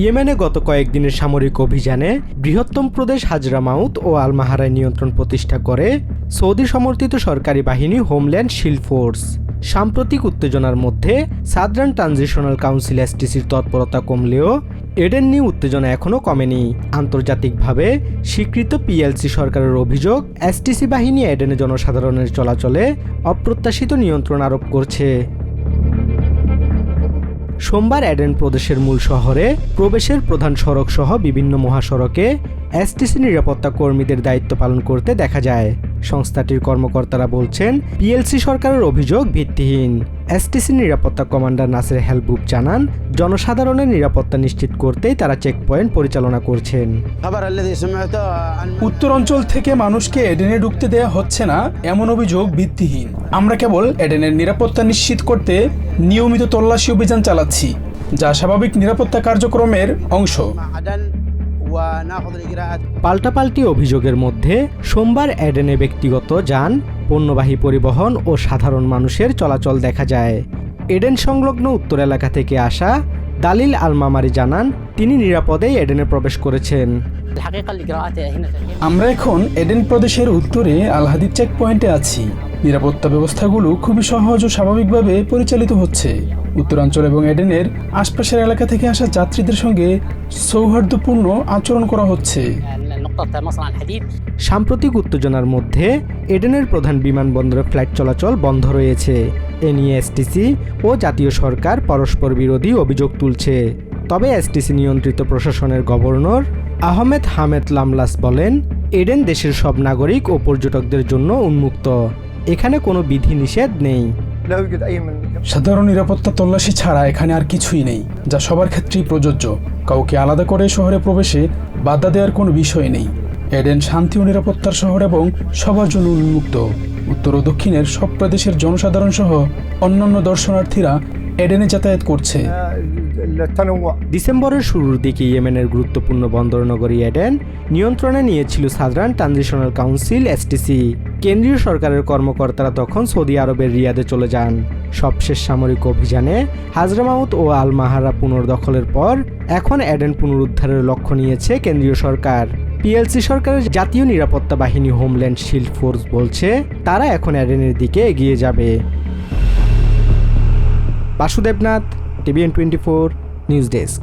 ইয়েমেনে গত কয়েকদিনের সামরিক অভিযানে বৃহত্তম প্রদেশ হাজরা হাজরামাউত ও আলমাহারায় নিয়ন্ত্রণ প্রতিষ্ঠা করে সৌদি সমর্থিত সরকারি বাহিনী হোমল্যান্ড শিল্ড ফোর্স। সাম্প্রতিক উত্তেজনার মধ্যে সাদরান ট্রানজিশনাল কাউন্সিল এসটিসির তৎপরতা কমলেও এডেন নিয়ে উত্তেজনা এখনও কমেনি। আন্তর্জাতিকভাবে স্বীকৃত পিএলসি সরকারের অভিযোগ, এসটিসি বাহিনী এডেনে জনসাধারণের চলাচলে অপ্রত্যাশিত নিয়ন্ত্রণ আরোপ করছে। সোমবার অ্যাডেন প্রদেশের মূল শহরে প্রবেশের প্রধান সড়ক সহ বিভিন্ন মহাসড়কে এসটিসি নিরাপত্তা কর্মীদের দায়িত্ব পালন করতে দেখা যায়। সংস্থাটির কর্মকর্তারা বলছেন, পিএলসি সরকারের অভিযোগ ভিত্তিহীন। এসটিসি নিরাপত্তা কমান্ডার নাসের হেলবুব জানান জনসাধারণের নিরাপত্তা নিশ্চিত করতেই তারা চেকপয়েন্ট পরিচালনা করছেন। উত্তর অঞ্চল থেকে মানুষকে এডেনে ঢুকতে দেয়া হচ্ছে না এমন অভিযোগ ভিত্তিহীন। আমরা কেবল এডেনের নিরাপত্তা নিশ্চিত করতে নিয়মিত তল্লাশি অভিযান চালাচ্ছি যা স্বাভাবিক নিরাপত্তা কার্যক্রমের অংশ। পাল্টাপাল্টি অভিযোগের মধ্যে সোমবার অ্যাডেনে ব্যক্তিগত যান পণ্যবাহী পরিবহন ও সাধারণ মানুষের চলাচল দেখা যায়। এডেন সংলগ্ন উত্তর এলাকা থেকে আসা দালিল আল মামারি জানান, তিনি নিরাপদেই এডেনে প্রবেশ করেছেন। আমরা এখন এডেন প্রদেশের উত্তরে আলহাদি চেক পয়েন্টে আছি। নিরাপত্তা ব্যবস্থাগুলো খুবই সহজ ও স্বাভাবিকভাবে পরিচালিত হচ্ছে। উত্তরাঞ্চল এবং এডেনের আশপাশের এলাকা থেকে আসা যাত্রীদের সঙ্গে সৌহার্দ্যপূর্ণ আচরণ করা হচ্ছে। সাম্প্রতিক উত্তেজনার মধ্যে এডেনের প্রধান বিমানবন্দরে ফ্লাইট চলাচল বন্ধ রয়েছে। এ নিয়ে এসটিসি ও জাতীয় সরকার পরস্পর বিরোধী অভিযোগ তুলছে। তবে এসটিসি নিয়ন্ত্রিত প্রশাসনের গভর্নর আহমেদ হামেদ লামলাস বলেন এডেন দেশের সব নাগরিক ও পর্যটকদের জন্য উন্মুক্ত। এখানে কোনো বিধি নিষেধ নেই। সাধারণ নিরাপত্তা তল্লাশি ছাড়া এখানে আর কিছুই নেই যা সবার ক্ষেত্রেই প্রযোজ্য। কাউকে আলাদা করে শহরে প্রবেশে বাধা দেওয়ার কোনো বিষয় নেই। এডেন শান্তি ও নিরাপত্তার শহর এবং সবার জন্য উন্মুক্ত। উত্তর ও দক্ষিণের সব প্রদেশের জনসাধারণ সহ অন্যান্য দর্শনার্থীরা এডেনে যাতায়াত করছে। ডিসেম্বরের শুরুর দিকে ইয়েমেনের গুরুত্বপূর্ণ বন্দর নগরী এডেন নিয়ন্ত্রণে নিয়েছিল সাধারণ ট্রানজিশনাল কাউন্সিল, এসটিসি। কেন্দ্রীয় সরকারের কর্মকর্তারা তখন সৌদি আরবের রিয়াদে চলে যান। সবশেষ সামরিক অভিযানে হাজরামাউত ও আল মাহারা পুনর্দখলের পর এখন অ্যাডেন পুনরুদ্ধারের লক্ষ্য নিয়েছে কেন্দ্রীয় সরকার। পিএলসি সরকারের জাতীয় নিরাপত্তা বাহিনী হোমল্যান্ড শিল্ড ফোর্স বলছে, তারা এখন অ্যাডেনের দিকে এগিয়ে যাবে। Basudebnath, TVN twenty four, news desk.